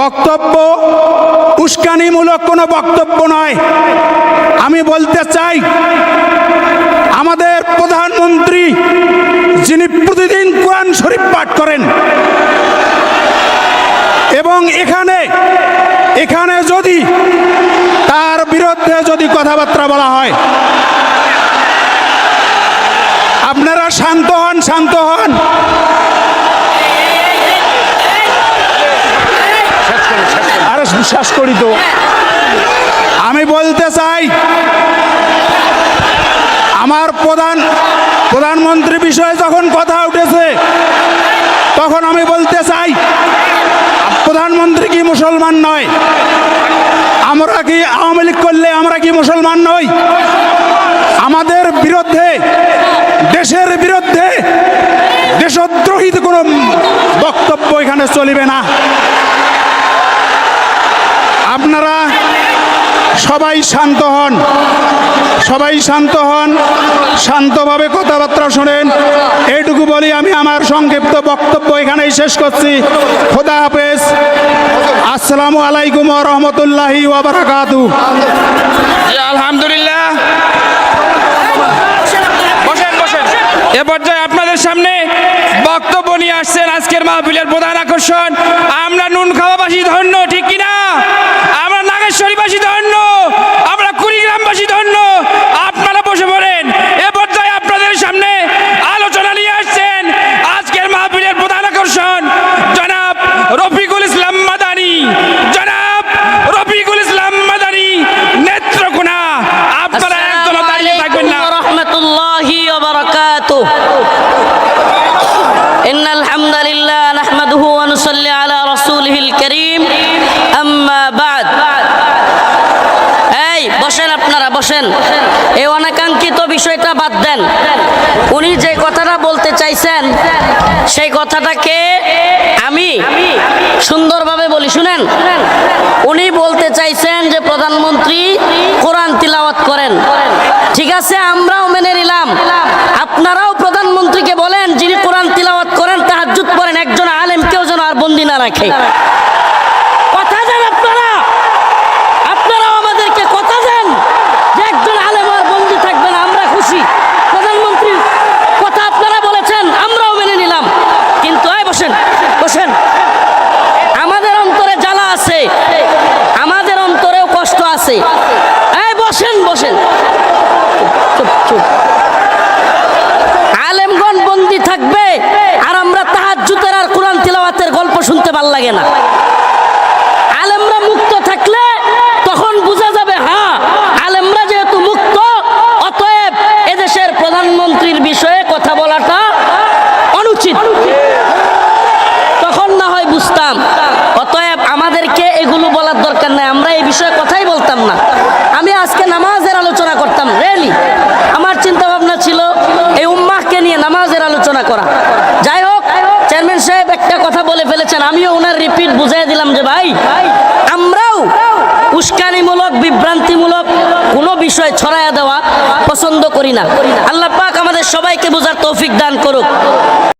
বক্তব্য উস্কানিমূলক কোনো বক্তব্য নয়। আমি বলতে চাই, আমাদের প্রধানমন্ত্রী যিনি প্রতিদিন কোরআন শরীফ পাঠ করেন, এবং এখানে এখানে যদি তার বিরুদ্ধে যদি কথাবার্তা বলা হয়, আপনারা শান্ত হন শান্ত হন। বিশ্বাস করি তো। আমি বলতে চাই, আমার প্রধান, প্রধানমন্ত্রী বিষয়ে যখন কথা উঠেছে, তখন আমি বলতে চাই, প্রধানমন্ত্রী কি মুসলমান নয়? আমরা কি আওয়ামী লীগ করলে আমরা কি মুসলমান নই? আমাদের বিরুদ্ধে, দেশের বিরুদ্ধে দেশদ্রোহী কোনো বক্তব্য এখানে চলিবে না। আপনারা সবাই শান্ত হন। সবাই শান্ত হন, শান্তভাবে কথাবার্তা শোনেন। এইটুকু বলি আমি আমার সংক্ষিপ্ত বক্তব্য এখানেই শেষ করছি। খোদা হাফেজ। আসসালামু আলাইকুম রহমতুল্লাহি ওবরাকাতু আলহামদুলিল্লাহ। বসেন বসেন। এ পর্যায়ে আপনাদের সামনে বক্তব্য নিয়ে আসছেন আজকের মাহফিলের প্রধান আকর্ষণ। আমরা নুন খাওয়াবাসী ধন্য ঠিক কিনা আমরা নাগেশ্বরীবাসী ধন্য আমরা কুড়িগ্রামবাসী ধন্য আপনারা বসে পড়েন এ পর্যায়ে আপনাদের সামনে আলোচনা নিয়ে আসছেন আজকের মাহফিলের প্রধান আকর্ষণ জনাব রফিকুল ইসলাম মাদানি জনাব রফিকুল ইসলাম মাদানি নেত্রকোনা আপনারা একদম দাঁড়িয়ে থাকবেন না ورحمة الله وبركاته إن الحمد لله نحمده ونصلي على رسوله الكريم أما بعد এই বসেন আপনারা বসেন এই অনাকাঙ্ক্ষিত বিষয়টা বাদ দেন উনি যে কথাটা বলতে চাইছেন সেই কথাটাকে সুন্দরভাবে বলি, শুনেন। উনি বলতে চাইছেন যে প্রধানমন্ত্রী কোরআন তিলাওয়াত করেন। ঠিক আছে, আমরাও মেনে নিলাম। আপনারাও প্রধানমন্ত্রীকে বলেন, যিনি কোরআন তিলাওয়াত করেন তাহাজুত করেন একজন আলেম কেউ যেন আর বন্দি না রাখে কথা দেন আপনারা আপনারাও আমাদেরকে কথা দেন যে একজন আলেম আর বন্দি থাকবে না আমরা খুশি প্রধানমন্ত্রী কথা আপনারা বলেছেন আমরাও মেনে নিলাম কিন্তু এই বসেন বসেন আমাদের অন্তরে জ্বালা আছে আমাদের অন্তরেও কষ্ট আছে এই বসেন বসেন চুপ চুপ আলেমগণ বন্দি থাকবে আর আমরা তাহাজ্জুদের আর কোরআন তিলাওয়াতের গল্প শুনতে ভালো লাগে না। আলেমরা মুক্ত থাকলে তখন বোঝা যাবে হ্যাঁ আলেমরা যেহেতু মুক্ত, অতএব এদেশের প্রধানমন্ত্রীর বিষয়ে কথা বলাটা অনুচিত। তখন না হয় বুঝতাম, অতএব আমাদেরকে এগুলো বলার দরকার নাই, আমরা এই বিষয়ে কথাই বলতাম না। আমি আজকে নামাজের আলোচনা করতাম রেলি আমার চিন্তা ভাবনা ছিল, এই উম্মাহকে নিয়ে নামাজের আলোচনা করা। সাহেব একটা কথা বলে ফেলেছেন, আমিও ওনার রিপিট বুঝাই দিলাম যে ভাই, আমরাও উস্কানিমূলক, বিভ্রান্তিমূলক কোন বিষয় ছড়াইয়া দেওয়া পছন্দ করি না। আল্লাহ পাক আমাদের সবাইকে বোঝার তৌফিক দান করুক।